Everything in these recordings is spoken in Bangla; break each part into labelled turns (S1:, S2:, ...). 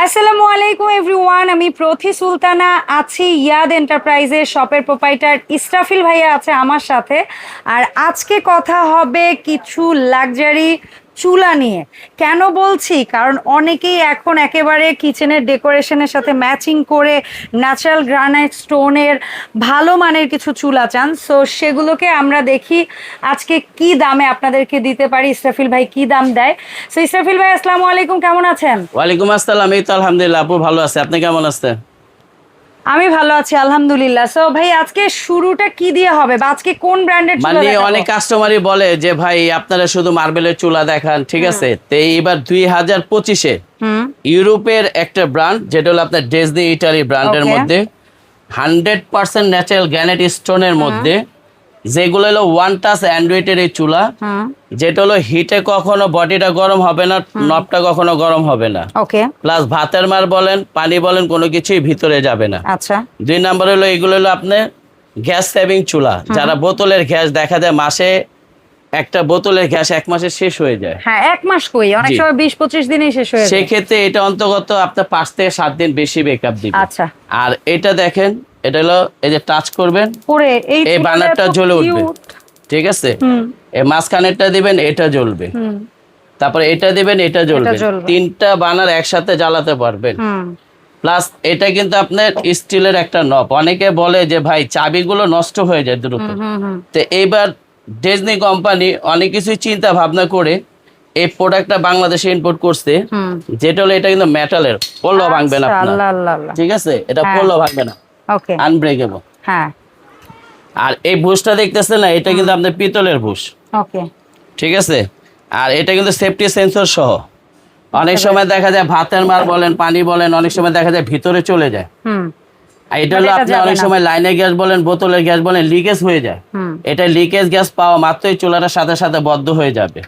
S1: আসসালামু আলাইকুম, এভরিওয়ান। আমি প্রথি সুলতানা, আছি ইয়াদ এন্টারপ্রাইজের শপের প্রোপাইটার ইস্টাফিল ভাইয়া আছে আমার সাথে। আর আজকে কথা হবে কিছু লাক্সারি চুলা নিয়ে। কেন বলছি? কারণ অনেকেই এখন একেবারে কিচেনের ডেকোরেশনের সাথে ম্যাচিং করে ন্যাচারাল গ্রানাইট স্টোনের ভালো মানের কিছু চুলা চান। সো সেগুলোকে আমরা দেখি আজকে কি দামে আপনাদেরকে দিতে পারি। ইসরাফিল ভাই কি দাম দেয়? সো ইসরাফিল ভাই, আসসালামু আলাইকুম। কেমন আছেন?
S2: ওয়ালাইকুম আসসালাম। এই তো আলহামদুলিল্লাহ, আপু ভালো আছে। আপনি কেমন আছেন?
S1: আমি ভালো আছি আলহামদুলিল্লাহ। সো ভাই আজকে শুরুটা কি দিয়ে হবে বা আজকে কোন ব্র্যান্ডের চুলা
S2: মানে অনেক কাস্টমারই বলে যে ভাই আপনারা শুধু মার্বেলের চুলা দেখান ঠিক আছে? তো এইবার দুই হাজার পঁচিশে ইউরোপের একটা ব্র্যান্ড যেটা হলো আপনার ডেজনি ইটালি ব্র্যান্ডের মধ্যে হান্ড্রেড পার্সেন্ট ন্যাচারাল গ্রানাইট স্টোনের মধ্যে যেগুলো হলো ওয়ান টাচ অ্যান্ড্রয়েডের এই চুলা যেটা হলো হিটে কখনো বডিটা গরম হবে না নবটা কখনো গরম হবে না।
S1: ওকে।
S2: প্লাস ভাতের মার বলেন পানি বলেন কোনো কিছুই ভিতরে যাবে না।
S1: আচ্ছা।
S2: দুই নাম্বার হলো এগুলো হলো আপনার গ্যাস সেভিং চুলা। যারা বোতলের গ্যাস দেখা যায় মাসে একটা বোতলের গ্যাস এক মাসে শেষ হয়ে যায়।
S1: হ্যাঁ এক মাস কই? অনেক সময় বিশ পঁচিশ দিনেই শেষ হয়ে যায়।
S2: সেক্ষেত্রে এটা অন্তর্গত আপনার পাঁচ থেকে সাত দিন বেশি বেকআপ দিবে।
S1: আচ্ছা।
S2: আর এটা দেখেন এটা হলো এই যে টাচ করবেন
S1: পরে এই
S2: বানারটা জ্বলে উঠবে। ঠিক আছে? এই মাঝখানেরটা দিবেন এটা জ্বলবে। তারপরে এটা দিবেন এটা জ্বলবে। তিনটা বানার একসাথে জ্বালাতে পারবেন। প্লাস এটা কিন্তু আপনার স্টিলের একটা নব। অনেকে বলে যে ভাই চাবিগুলো নষ্ট হয়ে যায় দ্রুত। তো এইবার ডিজনি কোম্পানি অনেক কিছুই চিন্তা ভাবনা করে এই প্রোডাক্টটা বাংলাদেশে ইম্পোর্ট করছে। যেটা হলো এটা কিন্তু মেটালের পড়ল ভাঙবে না
S1: আচ্ছা,
S2: আপনার ঠিক আছে? এটা
S1: হ্যাঁ।
S2: ভাঙবে না।
S1: ওকে
S2: আনব্রেকেবল
S1: হ্যাঁ।
S2: আর এই ভুসটা দেখতেছেন না এটা কিন্তু আপনার পিতলের ভুস
S1: ওকে
S2: ঠিক আছে? আর এটা কিন্তু সেফটি সেন্সর সহ। অনেক সময় দেখা যায় ভাতের মার বলেন পানি বলেন অনেক সময় দেখা যায় ভিতরে চলে যায়। এটা
S1: মানে
S2: হলো আপনি অনেক সময় লাইনের গ্যাস বলেন বোতলের গ্যাস বলেন লিকেজ হয়ে যায়। এটা লিকেজ গ্যাস পাওয়া মাত্রই সাথে সাথে বদ্ধ হয়ে যাবে।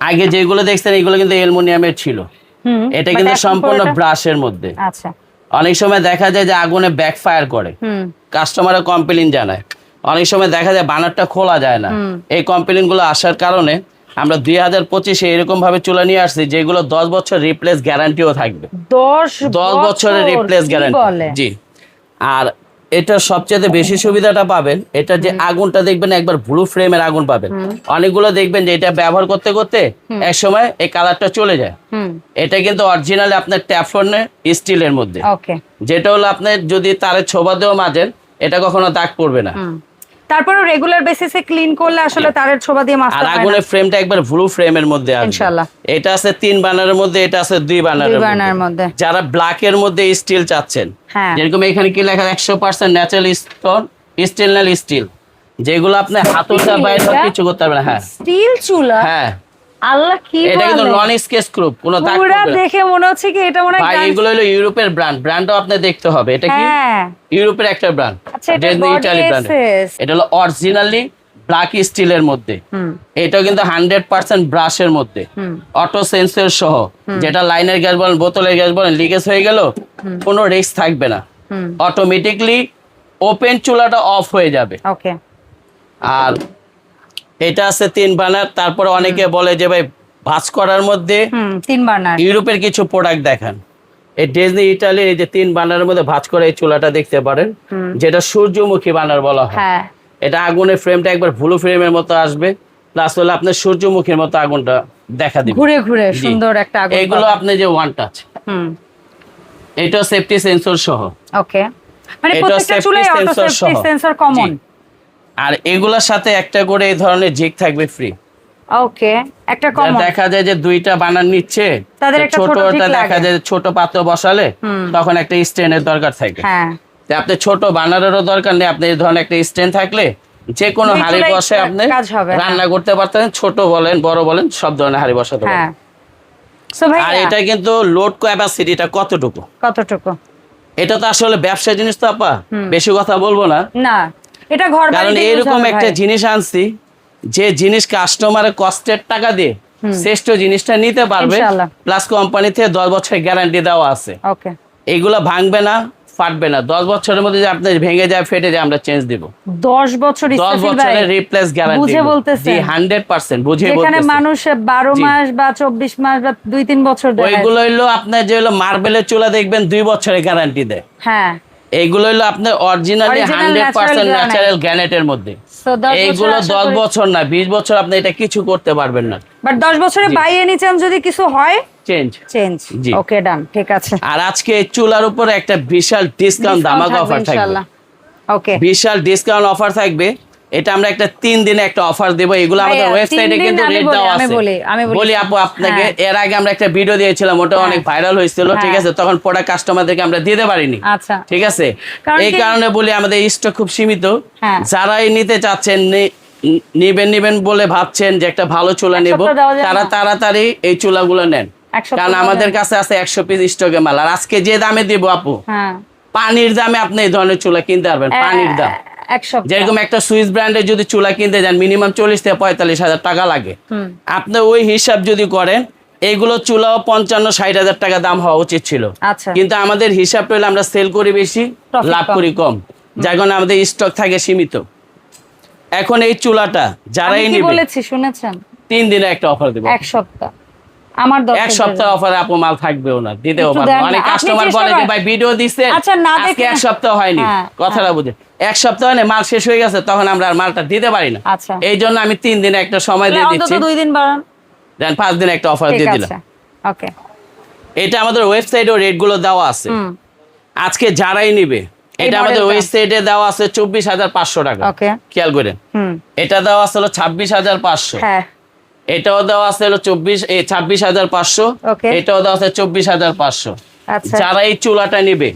S2: আগে যেগুলো দেখছেন এগুলো কিন্তু অ্যালুমিনিয়ামের ছিল।
S1: হুম।
S2: এটা কিন্তু সম্পূর্ণ ব্রাশের মধ্যে।
S1: আচ্ছা।
S2: অনেক সময় দেখা যায় যে আগুনে ব্যাকফায়ার করে।
S1: হুম।
S2: কাস্টমাররা কমপ্লেন জানায়। অনেক সময় দেখা যায় বানারটা খোলা যায় না। এই কমপ্লেনগুলো আসার কারণে আমরা দুই হাজার পঁচিশে এরকম ভাবে চুলা নিয়ে আসছি যেগুলো দশ বছর রিপ্লেস গ্যারান্টিও থাকবে।
S1: দশ
S2: দশ বছরের রিপ্লেস গ্যারান্টি জি। আর এটা সবচেয়ে বেশি সুবিধাটা পাবেন এটা যে আগুনটা দেখবেন একবার ব্লু ফ্রেমের আগুন পাবেন। অনেকগুলো দেখবেন যে এটা ব্যবহার করতে করতে এক সময় এই কালারটা চলে যায়। এটা কিন্তু অরিজিনাল আপনার ট্যাফলনের স্টিলের মধ্যে। যেটা হলো আপনার যদি তারের ছোবা দেওয়া মাজেন এটা কখনো দাগ পড়বে না।
S1: তারপরে রেগুলার বেসিসে ক্লিন করলে আসলে তারের ছোবা দিয়ে মাছটা
S2: আর আগুনের ফ্রেমটা একবার ব্লু ফ্রেমের মধ্যে আসবে।
S1: ইনশাআল্লাহ।
S2: এটা আছে তিন বানারের মধ্যে এটা আছে দুই
S1: দুই
S2: বানারের মধ্যে। যারা ব্ল্যাক এর মধ্যে স্টিল চাচ্ছেন
S1: হ্যাঁ।
S2: যেরকম এখানে কি লেখা একশো percent natural stone stainless steel যেগুলো আপনি হাতুটা বাইরে
S1: সব
S2: কিছু করতে পারবেন। হ্যাঁ।
S1: স্টিল চুলা
S2: হ্যাঁ।
S1: আল্লাহ কি
S2: এটা কিন্তু
S1: বলে?
S2: নন স্কেচ গ্রুপ কোনো দাগ
S1: পুরা। দেখে মনে হচ্ছে কি এটা মনে হয়
S2: ভাই এগুলো হলো ইউরোপের ব্র্যান্ড ব্র্যান্ডও আপনি দেখতে হবে। এটা কি?
S1: হ্যাঁ।
S2: ইউরোপের একটা ব্র্যান্ড
S1: আচ্ছা, এটা body SS
S2: এটা হলো অরিজিনালি ব্ল্যাক স্টিলের মধ্যে। এটাও কিন্তু হান্ড্রেড পার্সেন্ট ব্রাশের মধ্যে। অটো সেন্সর সহ। যেটা লাইনের গ্যাস বলেন বোতলের গ্যাস বলেন লিকেজ হয়ে গেল কোনো রিস্ক থাকবে না। অটোমেটিকলি ওপেন চুলাটা অফ হয়ে যাবে। আর এটা আছে তিন বানার তারপরে অনেকে বলে যে ভাই ভাঁজ করার মধ্যে
S1: তিন বার্নার
S2: ইউরোপের কিছু প্রোডাক্ট দেখান। এই ডিজনি ইটালির এই যে তিন বানারের মধ্যে ভাঁজ করে এই চুলাটা দেখতে পারেন যেটা সূর্যমুখী বানার বলা হয়।
S1: হ্যাঁ।
S2: এটা আগুনের ফ্রেমটা একবার ব্লু ফ্রেমের মতো আসবে প্লাস হলে আপনার সূর্যমুখীর মতো আগুনটা দেখা দিবে।
S1: ঘুরে ঘুরে সুন্দর একটা আগুন
S2: এগুলো। আপনি যে ওয়ান টাচ
S1: হুম।
S2: এটা সেফটি সেন্সর সহ।
S1: ওকে মানে প্রত্যেকটা চুলায় অটো সেফটি সেন্সর কমন।
S2: আর এগুলোর সাথে একটা করে এই ধরনের জিগ থাকবে ফ্রি
S1: ওকে একটা কমন
S2: দেখা যায় যে দুইটা বানান নিচ্ছে
S1: তাদের একটা ছোট
S2: ছোটটা দেখা যায় ছোট পাত্র বসালে তখন একটা স্ট্যান্ডের দরকার থাকে।
S1: হ্যাঁ।
S2: তো আপনি ছোট বানারেরও দরকার নেই আপনি এই ধরনের একটা স্ট্যান্ড থাকলে যে কোনো হাড়ি বসে আপনি
S1: হ্যাঁ।
S2: রান্না করতে পারতেন ছোট বলেন বড় বলেন সব ধরনের হাড়ি বসাতে
S1: হ্যাঁ।
S2: পারেন আর এটা কিন্তু লোড ক্যাপাসিটিটা কতটুকু?
S1: কতটুকু?
S2: এটা তো আসলে ব্যবসা জিনিস তো আপা। বেশি কথা বলব না।
S1: না। এটা ঘর
S2: কারণ এরকম একটা জিনিস আনছি যে জিনিস কাস্টমারের কষ্টের টাকা দিয়ে শ্রেষ্ঠ জিনিসটা নিতে পারবে প্লাস কোম্পানি থেকে দশ বছরের গ্যারান্টি দেওয়া আছে। এগুলো ভাঙবে না ফাটবে না। দশ বছরের মধ্যে যে আপনার ভেঙে যায় ফেটে যায় আমরা চেঞ্জ দিব।
S1: দশ বছর
S2: দশ বছরের রিপ্লেস গ্যারান্টি
S1: বুঝে বলতেছেন?
S2: জি হান্ড্রেড পার্সেন্ট বুঝে বলতেছি।
S1: মানুষ বারো মাস বা চব্বিশ মাস বা দুই তিন বছর
S2: ওইগুলো হইল আপনার যে হলো মার্বেলের চুলা দেখবেন দুই বছরের গ্যারান্টি দেয়।
S1: হ্যাঁ।
S2: এইগুলো হলো আপনার অরিজিনালি হান্ড্রেড পার্সেন্ট। ন্যাচারাল গ্যানেটের মধ্যে। এইগুলো দশ বছর না বিশ বছর আপনি এটা কিছু করতে পারবেন না।
S1: বাট দশ বছরে। বাই এনি চান্স যদি কিছু হয়
S2: চেঞ্জ
S1: চেঞ্জ। ওকে ডান ঠিক আছে।
S2: আর আজকে চুলার উপরে একটা বিশাল ডিসকাউন্ট ধামাকা অফার থাকবে
S1: ওকে
S2: বিশাল ডিসকাউন্ট অফার থাকবে। এটা আমরা একটা তিন দিনে একটা অফার দেবো। এগুলো আমাদের ওয়েবসাইটে কিন্তু রেট দেওয়া
S1: আমি
S2: আছে।
S1: বলি, আমি বলি।
S2: বলি আপু আপনাকে
S1: হ্যাঁ।
S2: এর আগে আমরা একটা ভিডিও দিয়েছিলাম ওটা
S1: হ্যাঁ।
S2: অনেক ভাইরাল হয়েছিল ঠিক
S1: হ্যাঁ।
S2: আছে? তখন প্রোডাক্ট কাস্টমারদেরকে আমরা দিতে পারিনি
S1: আচ্ছা।
S2: ঠিক আছে? এই কারণে বলি আমাদের স্টক খুব সীমিত। যারাই নিতে চাচ্ছেন নিবেন নিবেন বলে ভাবছেন যে একটা ভালো চুলা নেব তারা তাড়াতাড়ি এই চুলাগুলো নেন। কারণ আমাদের কাছে আছে একশো পিস স্টকে মাল। আর আজকে যে দামে দিব আপু?
S1: হ্যাঁ।
S2: পানির দামে আপনি এই ধরনের চুলা কিনতে পারবেন পানির দাম। যেরকম একটা সুইস ব্র্যান্ডের যদি চুলা কিনতে যান মিনিমাম চল্লিশ থেকে পঁয়তাল্লিশ হাজার টাকা লাগে। আপনি ওই হিসাব যদি করেন এইগুলো চুলাও পঞ্চান্ন ষাট হাজার টাকা দাম হওয়া উচিত ছিল।
S1: আচ্ছা।
S2: কিন্তু আমাদের হিসাব হলে আমরা সেল করি বেশি লাভ করি কম। যার কারণে আমাদের স্টক থাকে সীমিত। এখন এই চুলাটা যারাই
S1: বলেছি শুনেছেন?
S2: তিন দিনে একটা অফার দেবো।
S1: এক সপ্তাহ। আমার
S2: এক সপ্তাহ অফারে আপু মাল থাকবেও না দিতেও পারব। অনেক কাস্টমার বলে যে ভাই ভিডিও দিচ্ছেন
S1: আচ্ছা,
S2: আজকে এক সপ্তাহ হয়নি।
S1: হ্যাঁ,
S2: কথাটা বুঝে এক সপ্তাহ হয়নি মাল শেষ হয়ে গেছে তখন আমরা আর মালটা দিতে পারি না।
S1: আচ্ছা।
S2: এই জন্য আমি তিন দিনে একটা সময় দিয়ে দিচ্ছি।
S1: দুই দিন বাড়ান।
S2: দেন পাঁচ দিনে একটা অফার দিয়ে দিলাম।
S1: ওকে।
S2: এটা আমাদের ওয়েবসাইটেও রেটগুলো দেওয়া আছে। আজকে যারাই নিবে এটা আমাদের ওয়েবসাইটে দেওয়া আছে চব্বিশ হাজার পাঁচশো টাকা। খেয়াল করেন।
S1: হুম।
S2: এটা দেওয়া আছে হলো ছাব্বিশ হাজার পাঁচশো।
S1: হ্যাঁ।
S2: এটাও দেওয়া আছে হলো চব্বিশ এই ছাব্বিশ হাজার পাঁচশো. এটাও দেওয়া আছে চব্বিশ হাজার পাঁচশো।
S1: আচ্ছা।
S2: যারা এই চুলাটা নিবে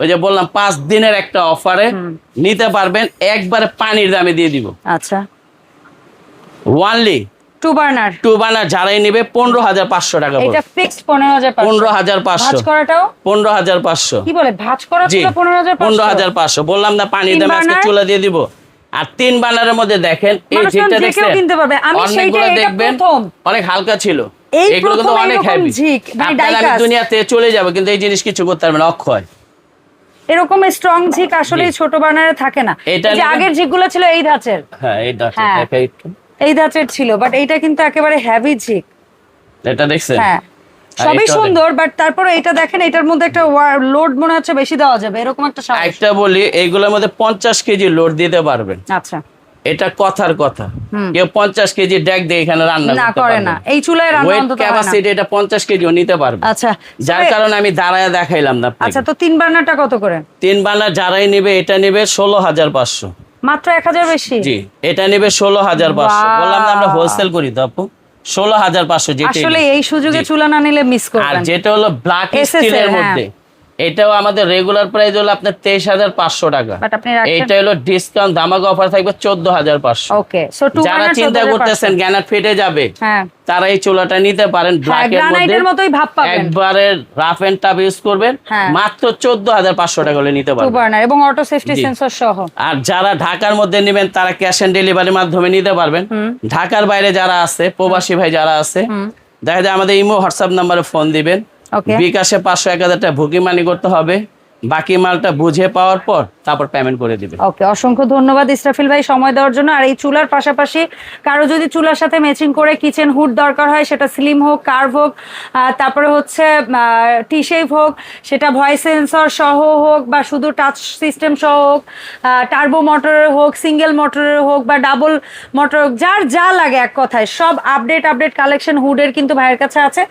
S2: ওই যে বললাম পাঁচ দিনের একটা অফারে নিতে পারবেন একবারে পানির দামে দিয়ে দিব।
S1: আচ্ছা।
S2: Only
S1: two burner
S2: two burner যারাই নিবে পনেরো হাজার পাঁচশো টাকা
S1: এটা ফিক্সড পনেরো হাজার
S2: পনেরো হাজার পাঁচশো।
S1: করাটাও?
S2: পনেরো হাজার পাঁচশো।
S1: কি বলে ভাজ করা
S2: জি
S1: ছিল পনেরো হাজার
S2: পনেরো হাজার পাঁচশো। বললাম না পানির দামে আজকে চুলা দিয়ে দিব। আর তিন বানারের মধ্যে দেখেন এই ঝিকটা দেখছেন
S1: কিনতে পারবে। আমি সেইটা- এটা
S2: দেখবেন
S1: প্রথম।
S2: অনেক হালকা ছিল।
S1: এই
S2: এগুলো কিন্তু অনেক হেভি
S1: ঝিক, মানে
S2: আপনার আমি দুনিয়াতে চলে যাব কিন্তু এই জিনিস কিছু করতে পারবে না অক্ষয়।
S1: এরকম স্ট্রং ঝিক আসলে ছোট বানারে থাকে না। এই যে আগের ঝিকগুলো ছিল এই ধাঁচের।
S2: হ্যাঁ এইটা আছে,
S1: হ্যাঁ। এই ধাঁচের ছিল বাট এইটা কিন্তু একেবারে হেভি ঝিক।
S2: এটা দেখছেন?
S1: হ্যাঁ। সবই সুন্দর বাট তারপরে এটা দেখেন এটার মধ্যে একটা লোড মনে হচ্ছে বেশি দেওয়া যাবে এরকম একটা সাহস।
S2: একটা বলি এইগুলোর মধ্যে পঞ্চাশ কেজি লোড দিতে পারবেন।
S1: আচ্ছা।
S2: এটা কথার কথা। কেউ পঞ্চাশ কেজি ডেক দিয়ে এখানে রান্না
S1: না করে না। এই চুলায় রান্না অন্তত
S2: ক্যাপাসিটি এটা পঞ্চাশ কেজিও নিতে পারবে।
S1: আচ্ছা
S2: যার কারণে আমি দাঁড়ায় দেখাইলাম না
S1: আচ্ছা তো তিন বার্নারটা কত করে?
S2: তিন বানার যারাই নেবে এটা নেবে ষোলো হাজার পাঁচশো।
S1: মাত্র এক হাজার বেশি?
S2: জি এটা নেবে ষোলো হাজার পাঁচশো।
S1: Wow.
S2: বললাম না আমরা হোলসেল করি তো আপু। ষোলো হাজার পাঁচশো যেটা
S1: আসলে এই সুযোগে চুলা না নিলে মিস করবেন।
S2: আর যেটা হলো ব্ল্যাক স্টিলের। মধ্যে। এটাও আমাদের রেগুলার প্রাইস হলো আপনার তেইশ হাজার পাঁচশো টাকা।
S1: বাট আপনি রাখছেন
S2: এটা হলো ডিসকাউন্ট ধামাকা অফার থাকবে চোদ্দ হাজার পাঁচশো।
S1: ওকে সো টু
S2: যারা চিন্তা করতেছেন গ্যানার ফেটে যাবে
S1: হ্যাঁ।
S2: তারা এই চুলাটা নিতে পারেন
S1: হ্যাঁ
S2: একবারে রাফ এন্ড টাফ ইউজ করবেন
S1: হ্যাঁ।
S2: মাত্র চোদ্দ হাজার পাঁচশো টাকা হলে নিতে পারবেন।
S1: এবং অটো সেফটি সেন্সর সহ।
S2: আর যারা ঢাকার মধ্যে নেবেন তারা ক্যাশ অন ডেলিভারির মাধ্যমে নিতে পারবেন। ঢাকার বাইরে যারা আছে প্রবাসী ভাই যারা আছে দেখা যায় আমাদের ইমো হোয়াটসঅ্যাপ নাম্বারে ফোন দিবেন। বিকাশে পাঁচশো এক হাজার টাকা ভুকি মানি করতে হবে। বাকি মালটা বুঝে পাওয়ার পর তারপর পেমেন্ট করে দিবেন
S1: ওকে অসংখ্য ধন্যবাদ ইসরাফিল ভাই সময় দেওয়ার জন্য। আর এই চুলার পাশাপাশি কারও যদি চুলার সাথে ম্যাচিং করে কিচেন হুড দরকার হয়, সেটা স্লিম হোক কার্ভ হোক তারপরে হচ্ছে টি শেপ হোক, সেটা ভয়েস সেন্সর সহ হোক বা শুধু টাচ সিস্টেম সহ হোক টার্বো মোটরের হোক সিঙ্গেল মোটরের হোক বা ডাবল মোটর হোক, যার যা লাগে এক কথায়, সব আপডেট আপডেট কালেকশন হুডের কিন্তু ভাইয়ের কাছে আছে।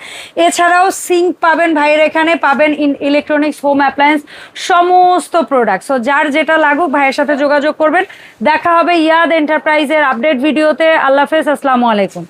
S1: এছাড়াও সিঙ্ক পাবেন ভাইয়ের এখানে, পাবেন ইন ইলেকট্রনিক্স হোম অ্যাপ্লায়েন্স সমস্ত প্রোডাক্ট সো যার যেটা লাগুক, ভাইয়ের সাথে যোগাযোগ করবেন। দেখা হবে ইয়াদ এন্টারপ্রাইজের আপডেট ভিডিওতে। আল্লাহ হাফেজ, আসসালামু আলাইকুম।